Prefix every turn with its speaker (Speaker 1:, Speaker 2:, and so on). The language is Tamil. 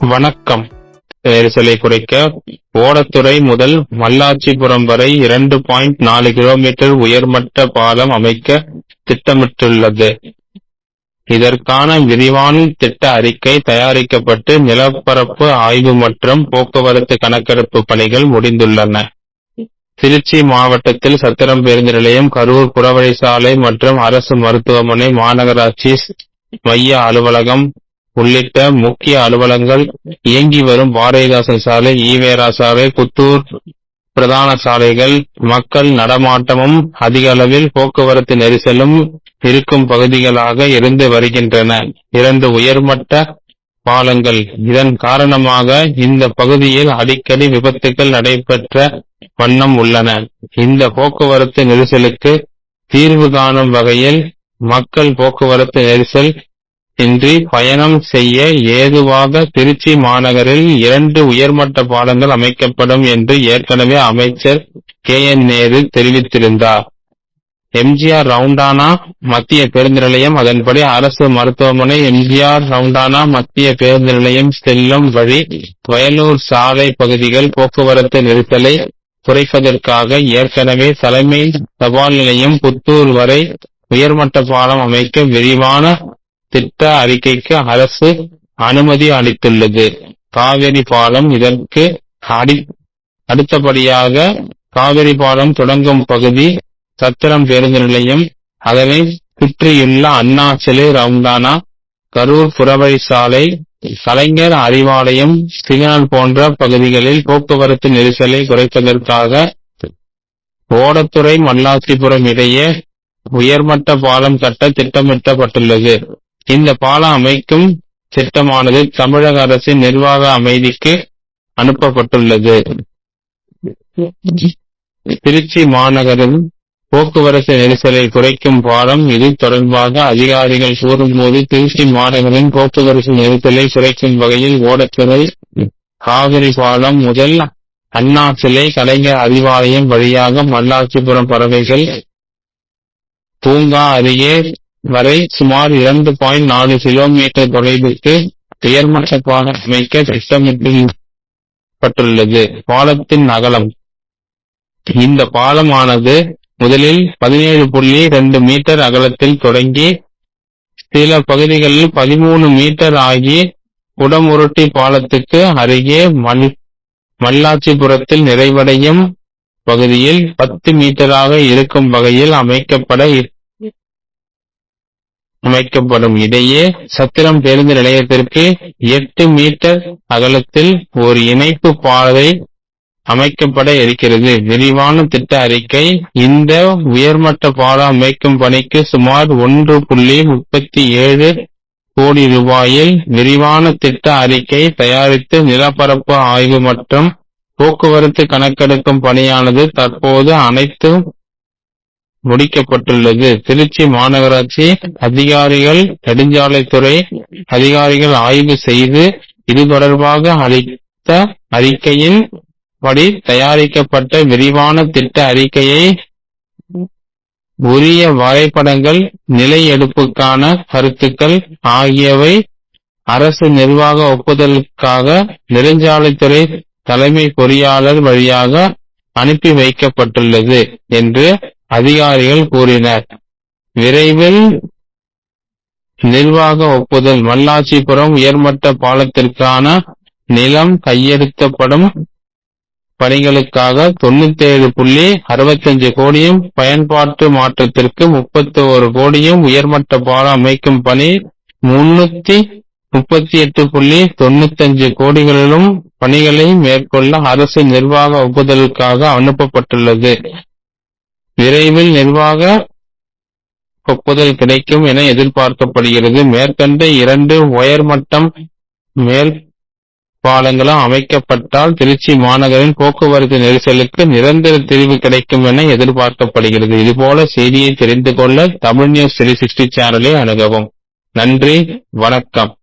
Speaker 1: வணக்கம். நெரிசலை குறைக்க ஓடத்துறை முதல் மல்லாச்சிபுரம் வரை இரண்டு பாயிண்ட் நாலு கிலோமீட்டர் உயர்மட்ட பாலம் அமைக்க திட்டமிட்டுள்ளது. இதற்கான விரிவான திட்ட அறிக்கை தயாரிக்கப்பட்டு நிலப்பரப்பு ஆய்வு மற்றும் போக்குவரத்து கணக்கெடுப்பு பணிகள் முடிந்துள்ளன. திருச்சி மாவட்டத்தில் சத்திரம் பேருந்து நிலையம் கரூர் புறவழிச்சாலை மற்றும் அரசு மருத்துவமனை மாநகராட்சி மைய அலுவலகம் உள்ளிட்ட முக்கிய அலுவலங்கள் இயங்கி வரும் பாரதிதாசன் சாலை ஈவேரா சாலை புத்தூர் பிரதான சாலைகள் மக்கள் நடமாட்டமும் அதிக அளவில் போக்குவரத்து நெரிசலும் இருக்கும் பகுதிகளாக இருந்து வருகின்றன. இரண்டு உயர்மட்ட பாலங்கள். இதன் காரணமாக இந்த பகுதியில் அடிக்கடி விபத்துகள் நடைபெற்ற வண்ணம் உள்ளன. இந்த போக்குவரத்து நெரிசலுக்கு தீர்வு காணும் வகையில் மக்கள் போக்குவரத்து நெரிசல் இன்றி பயணம் செய்ய ஏதுவாக திருச்சி மாநகரில் இரண்டு உயர்மட்ட பாலங்கள் அமைக்கப்படும் என்று ஏற்கனவே அமைச்சர் கே. என். நேரு தெரிவித்திருந்தார். எம்ஜிஆர் ரவுண்டானா மத்திய பேருந்து நிலையம் அதன்படி அரசு மருத்துவமனை எம்ஜிஆர் ரவுண்டானா மத்திய பேருந்து நிலையம் செல்லும் வழி வயலூர் சாலை பகுதிகள் போக்குவரத்து நெரிசலை குறைப்பதற்காக ஏற்கனவே தலைமை தபால் நிலையம் புத்தூர் வரை உயர்மட்ட பாலம் அமைக்க விரிவான திட்ட அறிக்கைக்கு அரசு அனுமதி அளித்துள்ளது. காவிரி பாலம் இதற்கு அடி அடுத்தபடியாக காவிரி பாலம் தொடங்கும் பகுதி சத்திரம் பேருந்து நிலையம் அதனை சுற்றியுள்ள அண்ணா சிலை ரவுண்டானா கரூர் புறவழி சாலை கலைஞர் அறிவாலயம் சிக்னல் போன்ற பகுதிகளில் போக்குவரத்து நெரிசலை குறைப்பதற்காக ஓடத்துறை மல்லாசிபுரம் இடையே உயர்மட்ட பாலம் கட்ட திட்டமிட்டப்பட்டுள்ளது. இந்த பாலம் அமைக்கும் திட்டமானது தமிழக அரசின் நிர்வாக அமைதிக்கு அனுப்பப்பட்டுள்ளது. திருச்சி மாநகரில் போக்குவரத்து நெரிசலை குறைக்கும் பாலம் இது தொடர்பாக அதிகாரிகள் கூறும்போது திருச்சி மாநகரின் போக்குவரத்து நெரிசலை குறைக்கும் வகையில் ஓடத்துறை காவிரி பாலம் முதல் அண்ணா சிலை கலைஞர் அறிவாலயம் வழியாக மல்லாட்சிபுரம் பறவைகள் பூங்கா அருகே வரை சுமார் இரண்டு பாயிண்ட் நாலு கிலோமீட்டர் தொலைவிற்கு உயர்மட்ட பாலம் அமைக்க திட்டமிட்டுள்ளது பாலத்தின் அகலம். இந்த பாலமானது முதலில் பதினேழு புள்ளி ரெண்டு மீட்டர் அகலத்தில் தொடங்கி சில பகுதிகளில் பதிமூணு மீட்டர் ஆகி குடமுருட்டி பாலத்துக்கு அருகே மல் மல்லாச்சிபுரத்தில் நிறைவடையும் பகுதியில் பத்து மீட்டராக இருக்கும் வகையில் அமைக்கப்பட அமைக்கப்படும். இடையே சத்திரம் பேருந்து நிலையத்திற்கு எட்டு மீட்டர் அகலத்தில் ஒரு இணைப்பு பாதை அமைக்கப்பட இருக்கிறது. விரிவான திட்ட அறிக்கை இந்த உயர்மட்ட பாலம் அமைக்கும் பணிக்கு சுமார் ஒன்று புள்ளி முப்பத்தி ஏழு கோடி ரூபாயில் விரிவான திட்ட அறிக்கை தயாரித்து நிலப்பரப்பு ஆய்வு மற்றும் போக்குவரத்து கணக்கெடுக்கும் பணியானது தற்போது அனைத்தும் முடிக்கப்பட்டுள்ளது. திருச்சி மாநகராட்சி அதிகாரிகள் நெடுஞ்சாலைத்துறை அதிகாரிகள் ஆய்வு செய்து இது தொடர்பாக அளித்த அறிக்கையின் படி தயாரிக்கப்பட்ட விரிவான திட்ட அறிக்கையை உரிய வரைபடங்கள் நிலை எடுப்புக்கான கருத்துக்கள் ஆகியவை அரசு நிர்வாக ஒப்புதலுக்காக நெடுஞ்சாலைத்துறை தலைமை பொறியாளர் வழியாக அனுப்பி வைக்கப்பட்டுள்ளது என்று அதிகாரிகள் கூறினர். விரைவில் நிர்வாக ஒப்புதல். மல்லாச்சிபுரம் உயர்மட்ட பாலத்திற்கான நிலம் கையெழுத்தப்படும் பணிகளுக்காக தொண்ணூத்தி ஏழு புள்ளி அறுபத்தஞ்சு கோடியும் பயன்பாட்டு மாற்றத்திற்கு முப்பத்தி ஒரு கோடியும் உயர்மட்ட பாலம் அமைக்கும் பணி முன்னூத்தி முப்பத்தி எட்டு புள்ளி தொண்ணூத்தஞ்சு கோடிகளிலும் பணிகளை மேற்கொள்ள அரசு நிர்வாக ஒப்புதலுக்காக அனுப்பப்பட்டுள்ளது. விரைவில் நிர்வாக ஒப்புதல் கிடைக்கும் என எதிர்பார்க்கப்படுகிறது. மேற்கண்ட இரண்டு உயர்மட்டம் மேல் பாலங்களும் அமைக்கப்பட்டால் திருச்சி மாநகரின் போக்குவரத்து நெரிசலுக்கு நிரந்தர தீர்வு கிடைக்கும் என எதிர்பார்க்கப்படுகிறது. இதுபோல செய்தியை தெரிந்து கொள்ள தமிழ் நியூஸ் த்ரீ சிக்ஸ்டி சேனலை அணுகவும். நன்றி வணக்கம்.